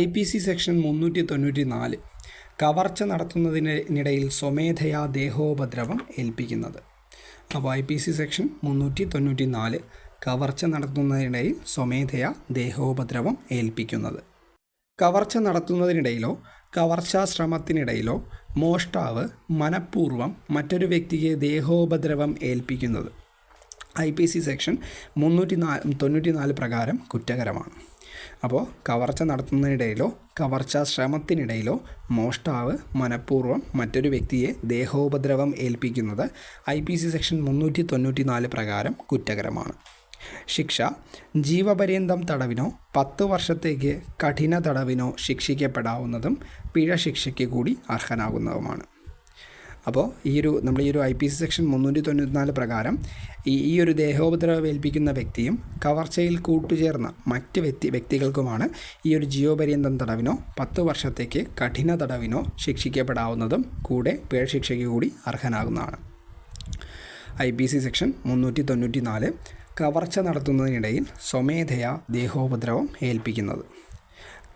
I P C section മുന്നൂറ്റി തൊണ്ണൂറ്റി നാല് കവർച്ച നടത്തുന്നതിനിടയിൽ സ്വമേധയാ ദേഹോപദ്രവം ഏൽപ്പിക്കുന്നത്. അപ്പോൾ ഐ പി സി സെക്ഷൻ മുന്നൂറ്റി തൊണ്ണൂറ്റി നാല് കവർച്ച നടത്തുന്നതിനിടയിൽ സ്വമേധയാ ദേഹോപദ്രവം ഏൽപ്പിക്കുന്നത്. കവർച്ച നടത്തുന്നതിനിടയിലോ കവർച്ചാശ്രമത്തിനിടയിലോ മോഷ്ടാവ് മനഃപൂർവം മറ്റൊരു വ്യക്തിയെ ദേഹോപദ്രവം ഏൽപ്പിക്കുന്നത്. ഐ പി സി സെക്ഷൻ മുന്നൂറ്റി നാല് തൊണ്ണൂറ്റി നാല് പ്രകാരം കുറ്റകരമാണ്. അപ്പോൾ കവർച്ച നടത്തുന്നതിനിടയിലോ കവർച്ചാ ശ്രമത്തിനിടയിലോ മോഷ്ടാവ് മനഃപൂർവം മറ്റൊരു വ്യക്തിയെ ദേഹോപദ്രവം ഏൽപ്പിക്കുന്നത് ഐ പി സി സെക്ഷൻ മുന്നൂറ്റി തൊണ്ണൂറ്റി നാല് പ്രകാരം കുറ്റകരമാണ്. ശിക്ഷ ജീവപര്യന്തം തടവിനോ പത്ത് വർഷത്തേക്ക് കഠിന തടവിനോ ശിക്ഷിക്കപ്പെടാവുന്നതും പിഴ ശിക്ഷയ്ക്ക് കൂടി അർഹനാകുന്നതുമാണ്. അപ്പോൾ ഈ ഒരു നമ്മൾ ഈ ഒരു ഐ പി സി സെക്ഷൻ മുന്നൂറ്റി തൊണ്ണൂറ്റിനാല് പ്രകാരം ഈ ഈ ഒരു ദേഹോപദ്രവം ഏൽപ്പിക്കുന്ന വ്യക്തിയും കവർച്ചയിൽ കൂട്ടുചേർന്ന മറ്റ് വ്യക്തി വ്യക്തികൾക്കുമാണ് ഈ ഒരു ജീവപര്യന്തം തടവിനോ പത്ത് വർഷത്തേക്ക് കഠിന തടവിനോ ശിക്ഷിക്കപ്പെടാവുന്നതും കൂടെ പേഴ് ശിക്ഷയ്ക്ക് കൂടി അർഹനാകുന്നതാണ്. ഐ പി സി സെക്ഷൻ മുന്നൂറ്റി തൊണ്ണൂറ്റി നാല് കവർച്ച നടത്തുന്നതിനിടയിൽ സ്വമേധയാ ദേഹോപദ്രവം ഏൽപ്പിക്കുന്നത്.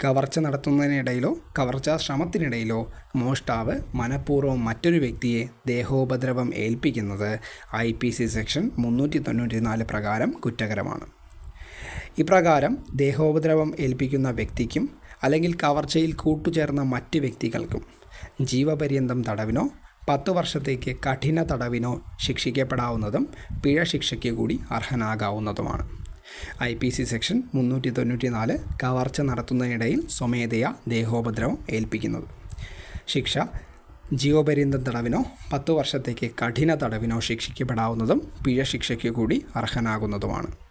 കവർച്ച നടത്തുന്നതിനിടയിലോ കവർച്ചാ ശ്രമത്തിനിടയിലോ മോഷ്ടാവ് മനഃപൂർവം മറ്റൊരു വ്യക്തിയെ ദേഹോപദ്രവം ഏൽപ്പിക്കുന്നത് ഐ പി സി സെക്ഷൻ മുന്നൂറ്റി തൊണ്ണൂറ്റി നാല് പ്രകാരം കുറ്റകരമാണ്. ഇപ്രകാരം ദേഹോപദ്രവം ഏൽപ്പിക്കുന്ന വ്യക്തിക്കും അല്ലെങ്കിൽ കവർച്ചയിൽ കൂട്ടുചേർന്ന മറ്റ് വ്യക്തികൾക്കും ജീവപര്യന്തം തടവിനോ പത്ത് വർഷത്തേക്ക് കഠിന തടവിനോ ശിക്ഷിക്കപ്പെടാവുന്നതും പിഴ ശിക്ഷയ്ക്ക് കൂടി അർഹനാകാവുന്നതുമാണ്. ഐ പി സി സെക്ഷൻ മുന്നൂറ്റി തൊണ്ണൂറ്റി നാല് കവർച്ച നടത്തുന്നതിനിടയിൽ സ്വമേധയാ ദേഹോപദ്രവം ഏൽപ്പിക്കുന്നത്. ശിക്ഷ ജീവപര്യന്തം തടവിനോ പത്തു വർഷത്തേക്ക് കഠിന തടവിനോ ശിക്ഷിക്കപ്പെടാവുന്നതും പിഴ ശിക്ഷയ്ക്ക് കൂടി അർഹനാകുന്നതുമാണ്.